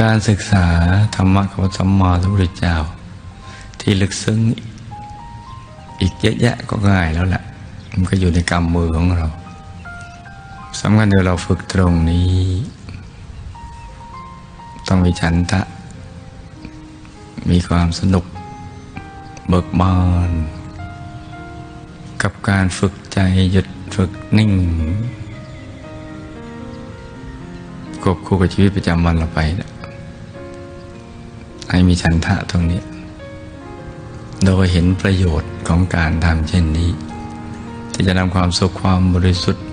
การศึกษาธรรมะของสัมมาสัมพุทธเจ้า ที่ลึกซึ้งอีกเยอะแยะก็ง่ายแล้วแหละมันก็อยู่ในกำมือของเราสำคัญเดี๋ยวเราฝึกตรงนี้ ต้องมีฉันทะ มีความสนุก เบิกบานกับการฝึกใจหยุดฝึกนิ่งควบคู่กับชีวิตประจำวันเราไปนะ ให้มีฉันทะตรงนี้ โดยเห็นประโยชน์ของการทำเช่นนี้ ที่จะนำความสุขความบริสุทธิ์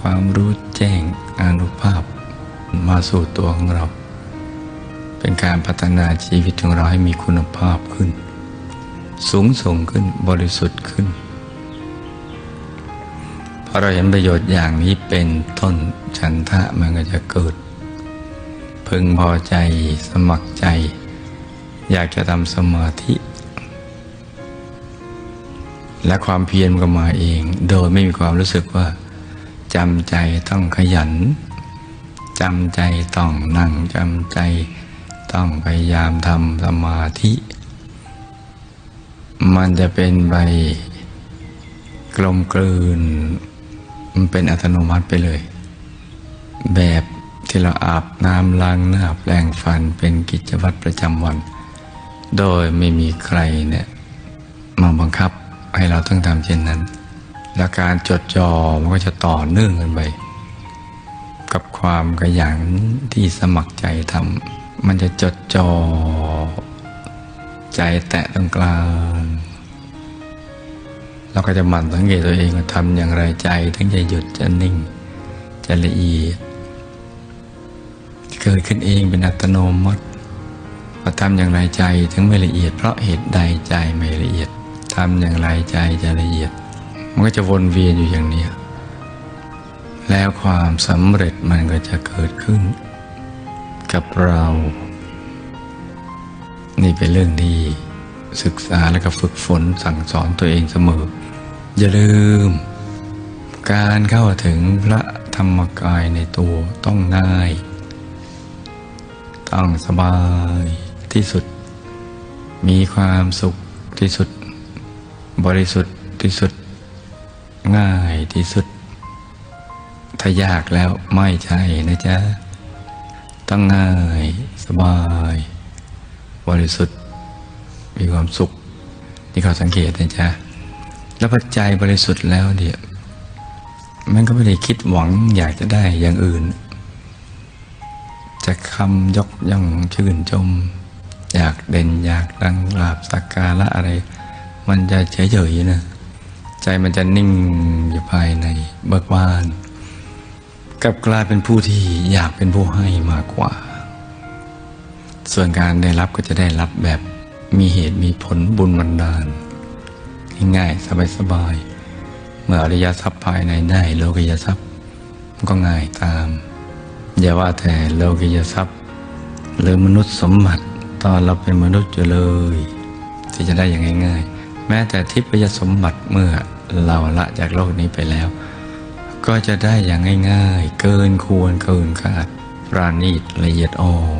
ความรู้แจ้งอนุภาพ มาสู่ตัวของเรา เป็นการพัฒนาชีวิตของเราให้มีคุณภาพขึ้น สูงส่งขึ้นบริสุทธิ์ขึ้นพอเราเห็นประโยชน์อย่างนี้เป็นต้นฉันทะมันก็จะเกิด พึงพอใจสมัครใจ อยากจะทำสมาธิ และความเพียรมันก็มาเอง โดยไม่มีความรู้สึกว่าจำใจต้องขยันจำใจต้องนั่งจำใจต้องพยายามทำสมาธิ มันจะเป็นใบกลมกลืน มันเป็นอัตโนมัติไปเลย แบบ ที่เราอาบน้ำล้างหน้าแปรงฟันเป็นกิจวัตรประจำวัน โดยไม่มีใครเนี่ยมาบังคับให้เราต้องทำเช่นนั้น และการจดจ่อมันก็จะต่อเนื่องกันไปกับความขยันที่สมัครใจทำมันจะจดจ่อใจแตะตรงกลางเราก็จะหมั่นสังเกตตัวเองว่าทำอย่างไรใจถึงจะหยุดจะนิ่ง จะละเอียด เกิดขึ้นเองเป็นอัตโนมัติพอทำอย่างไรใจถึงไม่ละเอียด เพราะเหตุใดใจไม่ละเอียดทำอย่างไรใจจะละเอียด มันก็จะวนเวียนอยู่อย่างนี้ แล้วความสำเร็จมันก็จะเกิดขึ้น กับเรา นี่เป็นเรื่องที่ศึกษาแล้วก็ฝึกฝนสั่งสอนตัวเองเสมอ อย่าลืม การเข้าถึงพระธรรมกายในตัวต้องง่าย ต้องสบายที่สุด มีความสุขที่สุด บริสุทธิ์ที่สุด ง่ายที่สุด ถ้ายากแล้วไม่ใช่นะจ๊ะ ต้องง่ายสบาย บริสุทธิ์ มีความสุข ที่เขาสังเกตนะจ๊ะ แล้วปัจจัยบริสุทธิ์แล้วเดี๋ยวมันก็ไม่ได้คิดหวังอยากจะได้อย่างอื่น จะคำยกย่องชื่นชม อยากเด่นอยากดังลาบสักการะอะไร มันจะเฉยๆนะใจมันจะนิ่งอยู่ภายในเบิกบานกับกลายเป็นผู้ที่อยากเป็นผู้ให้มากกว่า ส่วนการได้รับก็จะได้รับแบบมีเหตุมีผลบุญบันดาลง่ายๆสบายๆเมื่ออริยทรัพย์ภายในได้โลกิยทรัพย์ก็ง่ายตาม อย่าว่าแต่โลกิยทรัพย์ หรือมนุษย์สมบัติตอนเราเป็นมนุษย์อยู่เลย ที่จะได้อย่างง่ายๆ แม้แต่ทิพยสมบัติเมื่อเราละจากโลกนี้ไปแล้ว ก็จะได้อย่างง่าย ๆ เกินควรเกินคาดปราณีตละเอียดอ่อน